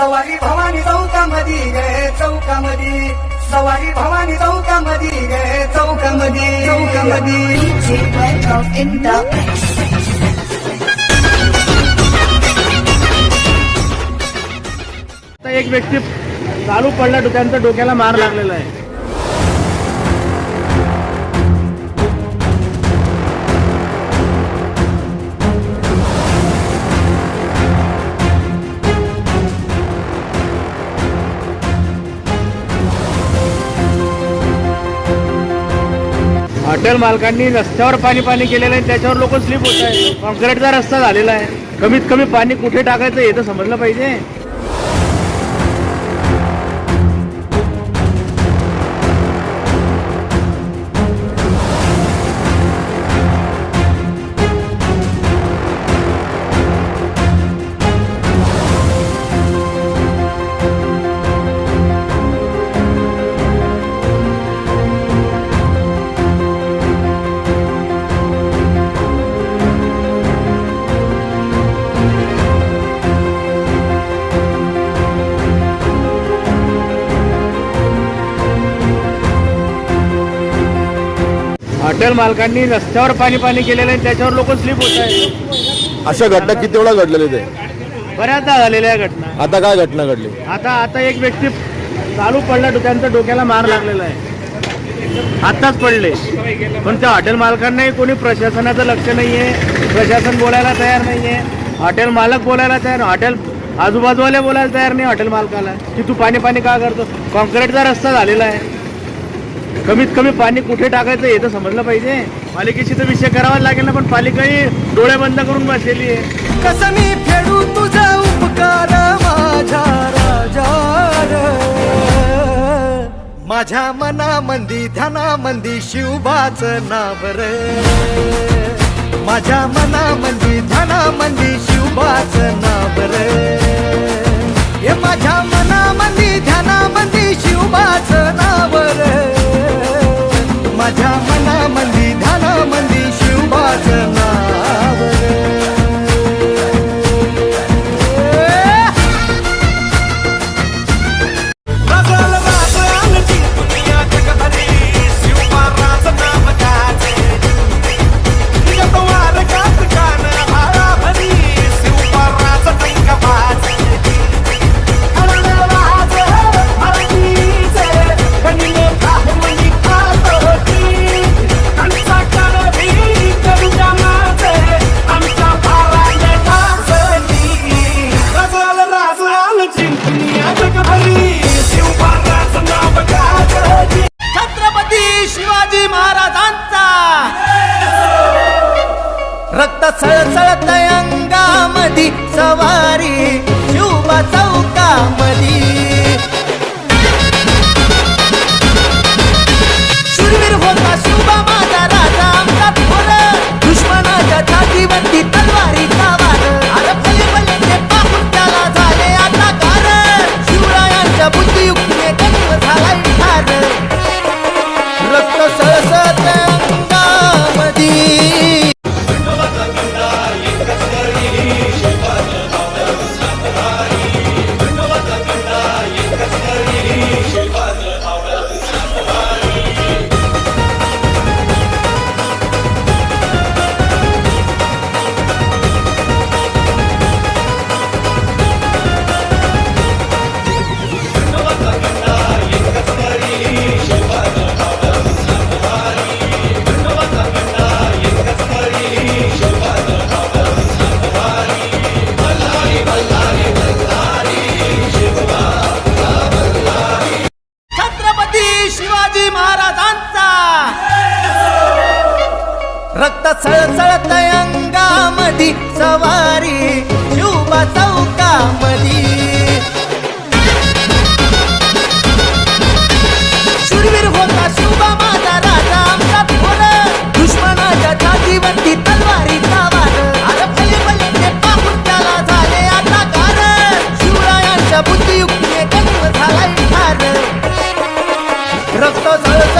सवारी भवानी चौकामधी गे चौकामधी. सवारी भवानी चौकामधी गे चौकामधी. चौकामधी. DJ Welcome एक व्यक्ती चालू पडला त्यांच्या डोक्याला मार लागलेला आहे. हॉटेल मालकांनी रस्त्यावर पाणी पाणी केलेलं आहे त्याच्यावर लोक स्लिप होत आहे कॉन्क्रीटचा रस्ता झालेला आहे. कमीत कमी पाणी कुठे टाकायचं हे तर समजलं पाहिजे. हॉटेल मालकांनी रस्त्यावर पाणी पाणी केलेलं आहे त्याच्यावर लोक स्लिप होत आहे अशा घटना किती वेळा घडलेल्या ते बऱ्याचदा झालेल्या आहे घटना. आता काय घटना घडली? आता आता एक व्यक्ती चालू पडला त्यांच्या डोक्याला मार लागलेला आहे. आत्ताच पडले. पण त्या हॉटेल मालकांनाही कोणी प्रशासनाचं लक्ष नाहीये प्रशासन बोलायला तयार नाहीये. हॉटेल मालक बोलायला तयार हॉटेल आजूबाजूवाले बोलायला तयार नाही हॉटेल मालकाला. की तू पाणी पाणी का करतो कॉन्क्रीटचा रस्ता झालेला आहे. कमीत कमी पाणी कुठे टाकायचं हे तर समजलं पाहिजे. पालिकेशी तर विषय करावाच लागेल ना पण पालिकाही डोळे बंद करून बसलेली आहे. कसं मी फेडू तुझा उपकार माझ्या राजा माझ्या मनामंदी ध्यानामंदी शिवबाच नाव रे. माझ्या मनामंदी ध्यानामंदी शिवबाच नाव रे. हे माझ्या मनामंदी ध्यानामंदी सळसळत अंगामधी सवा आता सळसळत अंगामधी सवारी शिवबा चौकामधी. शूरवीर होता शिवबा माझा राजा आमचा थोर दुश्मनाच्या जातीवरती तलवारीचा वार झाले आता कारण शिवरायांच्या रक्त सळसळ